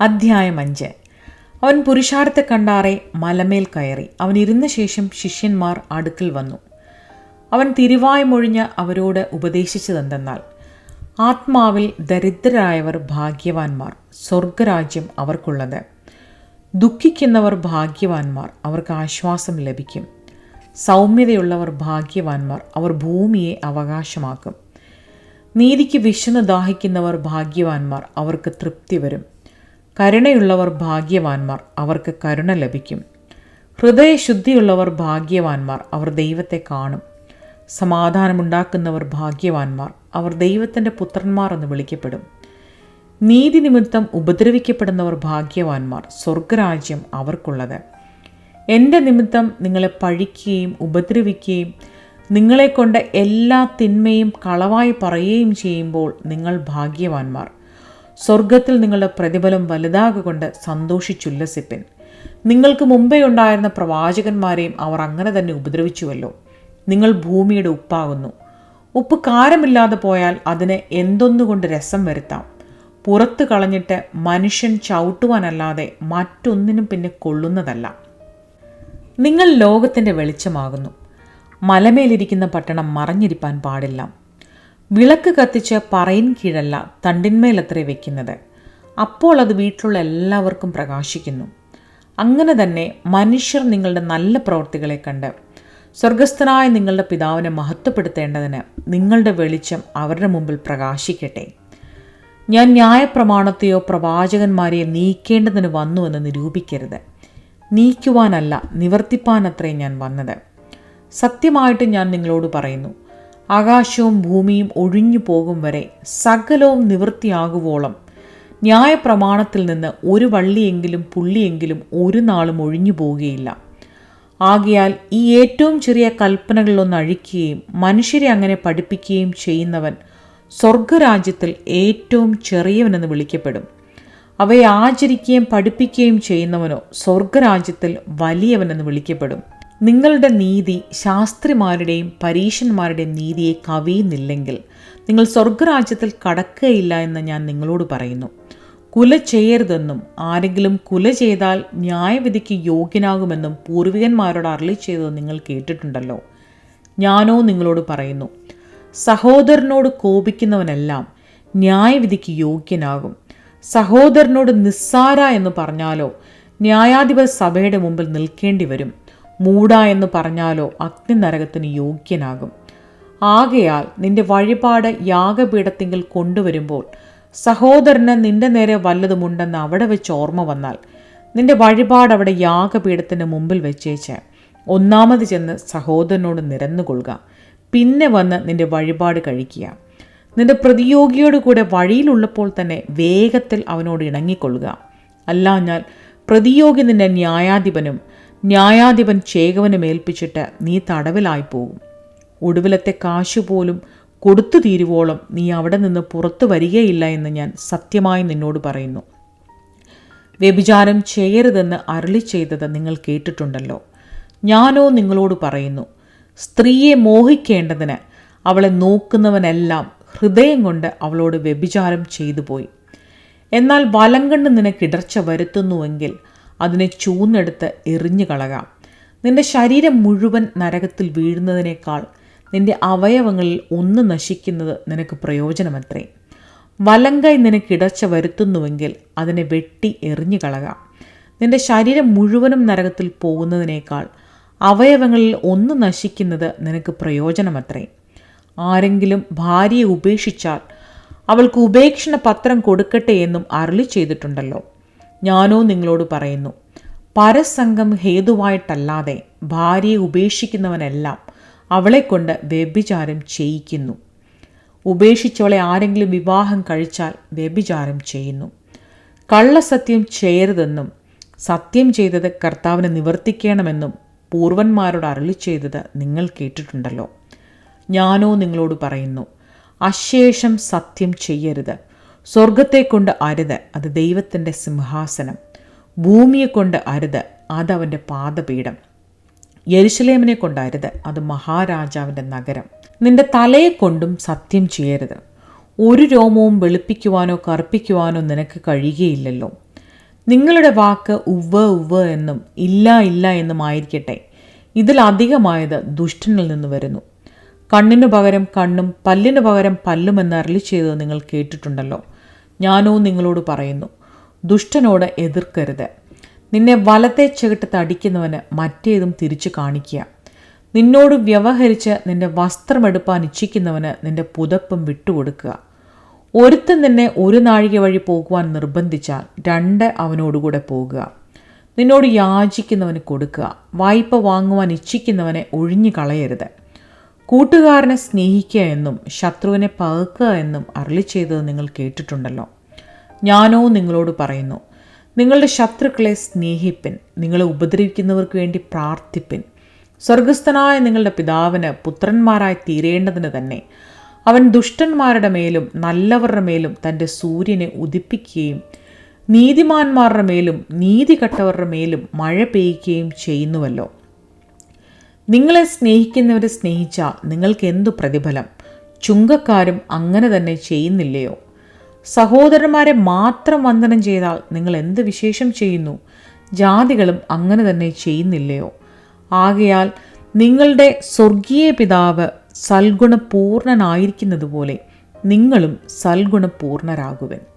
അധ്യായം അഞ്ച്. അവൻ പുരുഷാരത്തെ കണ്ടാറെ മലമേൽ കയറി. അവൻ ഇരുന്ന ശേഷം ശിഷ്യന്മാർ അടുക്കൽ വന്നു. അവൻ തിരുവായ്മൊഴിഞ്ഞ് അവരോട് ഉപദേശിച്ചതെന്തെന്നാൽ ആത്മാവിൽ ദരിദ്രരായവർ ഭാഗ്യവാന്മാർ സ്വർഗരാജ്യം അവർക്കുള്ളത്. ദുഃഖിക്കുന്നവർ ഭാഗ്യവാന്മാർ അവർക്ക് ആശ്വാസം ലഭിക്കും. സൗമ്യതയുള്ളവർ ഭാഗ്യവാന്മാർ അവർ ഭൂമിയെ അവകാശമാക്കും. നീതിക്ക് വിശന്ന് ദാഹിക്കുന്നവർ ഭാഗ്യവാന്മാർ അവർക്ക് തൃപ്തി വരും. കരുണയുള്ളവർ ഭാഗ്യവാന്മാർ അവർക്ക് കരുണ ലഭിക്കും. ഹൃദയശുദ്ധിയുള്ളവർ ഭാഗ്യവാന്മാർ അവർ ദൈവത്തെ കാണും. സമാധാനമുണ്ടാക്കുന്നവർ ഭാഗ്യവാന്മാർ അവർ ദൈവത്തിന്റെ പുത്രന്മാർ എന്ന് വിളിക്കപ്പെടും. നീതി നിമിത്തം ഉപദ്രവിക്കപ്പെടുന്നവർ ഭാഗ്യവാന്മാർ സ്വർഗരാജ്യം അവർക്കുള്ളത്. എന്റെ നിമിത്തം നിങ്ങളെ പഴിക്കുകയും ഉപദ്രവിക്കുകയും നിങ്ങളെക്കൊണ്ട് എല്ലാ തിന്മയും കളവായി പറയുകയും ചെയ്യുമ്പോൾ നിങ്ങൾ ഭാഗ്യവാന്മാർ. സ്വർഗത്തിൽ നിങ്ങളുടെ പ്രതിഫലം വലുതാകൊണ്ട് സന്തോഷിച്ചുല്ലസിപ്പിൻ. നിങ്ങൾക്ക് മുമ്പേ ഉണ്ടായിരുന്ന പ്രവാചകന്മാരെയും അവർ അങ്ങനെ തന്നെ ഉപദ്രവിച്ചുവല്ലോ. നിങ്ങൾ ഭൂമിയുടെ ഉപ്പാകുന്നു. ഉപ്പ് കാരമില്ലാതെ പോയാൽ അതിന് എന്തൊന്നുകൊണ്ട് രസം വരുത്താം? പുറത്ത് കളഞ്ഞിട്ട് മനുഷ്യൻ ചവിട്ടുവാനല്ലാതെ മറ്റൊന്നിനും പിന്നെ കൊള്ളുന്നതല്ല. നിങ്ങൾ ലോകത്തിന്റെ വെളിച്ചമാകുന്നു. മലമേലിരിക്കുന്ന പട്ടണം മറഞ്ഞിരിപ്പാൻ പാടില്ല. വിളക്ക് കത്തിച്ച് പറയിൻ കീഴല്ല തണ്ടിന്മേലത്രേ വെക്കുന്നത്. അപ്പോൾ അത് വീട്ടിലുള്ള എല്ലാവർക്കും പ്രകാശിക്കുന്നു. അങ്ങനെ തന്നെ മനുഷ്യർ നിങ്ങളുടെ നല്ല പ്രവൃത്തികളെ കണ്ട് സ്വർഗസ്ഥനായ നിങ്ങളുടെ പിതാവിനെ മഹത്വപ്പെടുത്തേണ്ടതിന് നിങ്ങളുടെ വെളിച്ചം അവരുടെ മുമ്പിൽ പ്രകാശിക്കട്ടെ. ഞാൻ ന്യായപ്രമാണത്തെയോ പ്രവാചകന്മാരെയോ നീക്കേണ്ടതിന് വന്നുവെന്ന് നിരൂപിക്കരുത്. നീക്കുവാനല്ല നിവർത്തിപ്പാനത്രേ ഞാൻ വന്നത്. സത്യമായിട്ട് ഞാൻ നിങ്ങളോട് പറയുന്നു. ആകാശവും ഭൂമിയും ഒഴിഞ്ഞു പോകും വരെ സകലവും നിവൃത്തിയാകുവോളം. ന്യായപ്രമാണത്തിൽ നിന്ന് ഒരു വള്ളിയെങ്കിലും പുള്ളിയെങ്കിലും ഒരു നാളും ഒഴിഞ്ഞു പോവുകയില്ല. ആകയാൽ ഈ ഏറ്റവും ചെറിയ കൽപ്പനകളിലൊന്ന് അഴിക്കുകയും മനുഷ്യരെ അങ്ങനെ പഠിപ്പിക്കുകയും ചെയ്യുന്നവൻ സ്വർഗരാജ്യത്തിൽ ഏറ്റവും ചെറിയവനെന്ന് വിളിക്കപ്പെടും. അവയെ ആചരിക്കുകയും പഠിപ്പിക്കുകയും ചെയ്യുന്നവനോ സ്വർഗരാജ്യത്തിൽ വലിയവനെന്ന് വിളിക്കപ്പെടും. നിങ്ങളുടെ നീതി ശാസ്ത്രിമാരുടെയും പരീശന്മാരുടെയും നീതിയെ കവിയുന്നില്ലെങ്കിൽ നിങ്ങൾ സ്വർഗരാജ്യത്തിൽ കടക്കുകയില്ല എന്ന് ഞാൻ നിങ്ങളോട് പറയുന്നു. കുല ചെയ്യരുതെന്നും ആരെങ്കിലും കുല ചെയ്താൽ ന്യായവിധിക്ക് യോഗ്യനാകുമെന്നും പൂർവികന്മാരോട് അരളി ചെയ്തത് നിങ്ങൾ കേട്ടിട്ടുണ്ടല്ലോ. ഞാനോ നിങ്ങളോട് പറയുന്നു സഹോദരനോട് കോപിക്കുന്നവനെല്ലാം ന്യായവിധിക്ക് യോഗ്യനാകും. സഹോദരനോട് നിസ്സാര എന്ന് പറഞ്ഞാലോ ന്യായാധിപ സഭയുടെ മുമ്പിൽ നിൽക്കേണ്ടി വരും മൂട എന്ന് പറഞ്ഞാലോ അഗ്നി നരകത്തിന് യോഗ്യനാകും. ആകയാൽ നിന്റെ വഴിപാട് യാഗപീഠത്തിങ്കിൽ കൊണ്ടുവരുമ്പോൾ സഹോദരന് നിന്റെ നേരെ വല്ലതുമുണ്ടെന്ന് അവിടെ വെച്ച് ഓർമ്മ വന്നാൽ നിന്റെ വഴിപാട് അവിടെ യാഗപീഠത്തിന് മുമ്പിൽ വെച്ചേച്ച് ഒന്നാമത് ചെന്ന് സഹോദരനോട് നിരന്നുകൊള്ളുക. പിന്നെ വന്ന് നിന്റെ വഴിപാട് കഴിക്കുക. നിന്റെ പ്രതിയോഗിയോട് കൂടെ വഴിയിലുള്ളപ്പോൾ തന്നെ വേഗത്തിൽ അവനോട് ഇണങ്ങിക്കൊള്ളുക. അല്ലാഞ്ഞാൽ പ്രതിയോഗി നിന്റെ ന്യായാധിപനും ന്യായാധിപൻ ചേകവനെ മേൽപ്പിച്ചിട്ട് നീ തടവിലായി പോകും ഒടുവിലത്തെ കാശുപോലും കൊടുത്തു തീരുവോളം നീ അവിടെ നിന്ന് പുറത്തു വരികയില്ല എന്ന് ഞാൻ സത്യമായി നിന്നോട് പറയുന്നു. വ്യഭിചാരം ചെയ്യരുതെന്ന് അരളി ചെയ്തത് നിങ്ങൾ കേട്ടിട്ടുണ്ടല്ലോ. ഞാനോ നിങ്ങളോട് പറയുന്നു സ്ത്രീയെ മോഹിക്കേണ്ടതിന് അവളെ നോക്കുന്നവനെല്ലാം ഹൃദയം കൊണ്ട് അവളോട് വ്യഭിചാരം ചെയ്തു പോയി എന്നാൽ വലം കണ്ട് നിനക്ക് ഇടർച്ച വരുത്തുന്നുവെങ്കിൽ അതിനെ ചൂന്നെടുത്ത് എറിഞ്ഞു കളകാം. നിന്റെ ശരീരം മുഴുവൻ നരകത്തിൽ വീഴുന്നതിനേക്കാൾ നിന്റെ അവയവങ്ങളിൽ ഒന്ന് നശിക്കുന്നത് നിനക്ക് പ്രയോജനമത്രേ. വലങ്കൈ നിനക്ക് ഇടച്ച വരുത്തുന്നുവെങ്കിൽ അതിനെ വെട്ടി എറിഞ്ഞു കളകാം. നിന്റെ ശരീരം മുഴുവനും നരകത്തിൽ പോകുന്നതിനേക്കാൾ അവയവങ്ങളിൽ ഒന്ന് നശിക്കുന്നത് നിനക്ക് പ്രയോജനമത്രേ. ആരെങ്കിലും ഭാര്യയെ ഉപേക്ഷിച്ചാൽ അവൾക്ക് ഉപേക്ഷണ പത്രം കൊടുക്കട്ടെ എന്നും അരളി ചെയ്തിട്ടുണ്ടല്ലോ. ഞാനോ നിങ്ങളോട് പറയുന്നു പരസംഗം ഹേതുവായിട്ടല്ലാതെ ഭാര്യയെ ഉപേക്ഷിക്കുന്നവനെല്ലാം അവളെക്കൊണ്ട് വ്യഭിചാരം ചെയ്യിക്കുന്നു. ഉപേക്ഷിച്ചവളെ ആരെങ്കിലും വിവാഹം കഴിച്ചാൽ വ്യഭിചാരം ചെയ്യുന്നു. കള്ളസത്യം ചെയ്യരുതെന്നും സത്യം ചെയ്തത് കർത്താവിനെ നിവർത്തിക്കണമെന്നും പൂർവന്മാരോട് അരളി ചെയ്തത് നിങ്ങൾ കേട്ടിട്ടുണ്ടല്ലോ. ഞാനോ നിങ്ങളോട് പറയുന്നു അശേഷം സത്യം ചെയ്യരുത്. സ്വർഗത്തെ കൊണ്ട് അരുത് അത് ദൈവത്തിന്റെ സിംഹാസനം. ഭൂമിയെ കൊണ്ട് അരുത് അതവന്റെ പാദപീഠം. യെരുശലേമിനെ കൊണ്ട് അരുത് അത് മഹാരാജാവിന്റെ നഗരം. നിന്റെ തലയെ കൊണ്ടും സത്യം ചെയ്യരുത്. ഒരു രോമവും വെളുപ്പിക്കുവാനോ കറുപ്പിക്കുവാനോ നിനക്ക് കഴിയുകയില്ലല്ലോ. നിങ്ങളുടെ വാക്ക് ഉവ്വ് ഉവ്വ് എന്നും ഇല്ല ഇല്ല എന്നും ആയിരിക്കട്ടെ. ഇതിലധികമായത് ദുഷ്ടനിൽ നിന്ന് വരുന്നു. കണ്ണിനു പകരം കണ്ണും പല്ലിനു പകരം പല്ലും എന്ന് അരളി ചെയ്തത് നിങ്ങൾ കേട്ടിട്ടുണ്ടല്ലോ. ഞാനോ നിങ്ങളോട് പറയുന്നു. ദുഷ്ടനോട് എതിർക്കരുത്. നിന്നെ വലത്തെ ചകിട്ട് തടിക്കുന്നവന് മറ്റേതും തിരിച്ചു കാണിക്കുക. നിന്നോട് വ്യവഹരിച്ച് നിന്റെ വസ്ത്രമെടുപ്പാൻ ഇച്ഛിക്കുന്നവന് നിന്റെ പുതപ്പും വിട്ടുകൊടുക്കുക. ഒരുത്തൻ നിന്നെ ഒരു നാഴിക വഴി പോകുവാൻ നിർബന്ധിച്ചാൽ രണ്ട് അവനോടുകൂടെ പോകുക. നിന്നോട് യാചിക്കുന്നവന് കൊടുക്കുക. വായ്പ വാങ്ങുവാൻ ഇച്ഛിക്കുന്നവനെ ഒഴിഞ്ഞു കളയരുത്. കൂട്ടുകാരനെ സ്നേഹിക്കുക എന്നും ശത്രുവിനെ പകക്കുക എന്നും അരളി ചെയ്തത് നിങ്ങൾ കേട്ടിട്ടുണ്ടല്ലോ. ഞാനോ നിങ്ങളോട് പറയുന്നു നിങ്ങളുടെ ശത്രുക്കളെ സ്നേഹിപ്പിൻ നിങ്ങളെ ഉപദ്രവിക്കുന്നവർക്ക് വേണ്ടി പ്രാർത്ഥിപ്പിൻ. സ്വർഗസ്ഥനായ നിങ്ങളുടെ പിതാവിന് പുത്രന്മാരായി തീരേണ്ടതിന് തന്നെ അവൻ ദുഷ്ടന്മാരുടെ മേലും നല്ലവരുടെ മേലും തന്റെ സൂര്യനെ ഉദിപ്പിക്കുകയും നീതിമാന്മാരുടെ മേലും നീതി കെട്ടവരുടെ മേലും മഴ പെയ്യുകയും ചെയ്യുന്നുവല്ലോ. നിങ്ങളെ സ്നേഹിക്കുന്നവരെ സ്നേഹിച്ചാൽ നിങ്ങൾക്ക് എന്തു പ്രതിഫലം? ചുങ്കക്കാരും അങ്ങനെ തന്നെ ചെയ്യുന്നില്ലയോ? സഹോദരന്മാരെ മാത്രം വന്ദനം ചെയ്താൽ നിങ്ങൾ എന്ത് വിശേഷം ചെയ്യുന്നു? ജാതികളും അങ്ങനെ തന്നെ ചെയ്യുന്നില്ലയോ? ആകയാൽ നിങ്ങളുടെ സ്വർഗീയ പിതാവ് സൽഗുണപൂർണനായിരിക്കുന്നത് പോലെ നിങ്ങളും സൽഗുണപൂർണരാകുവൻ.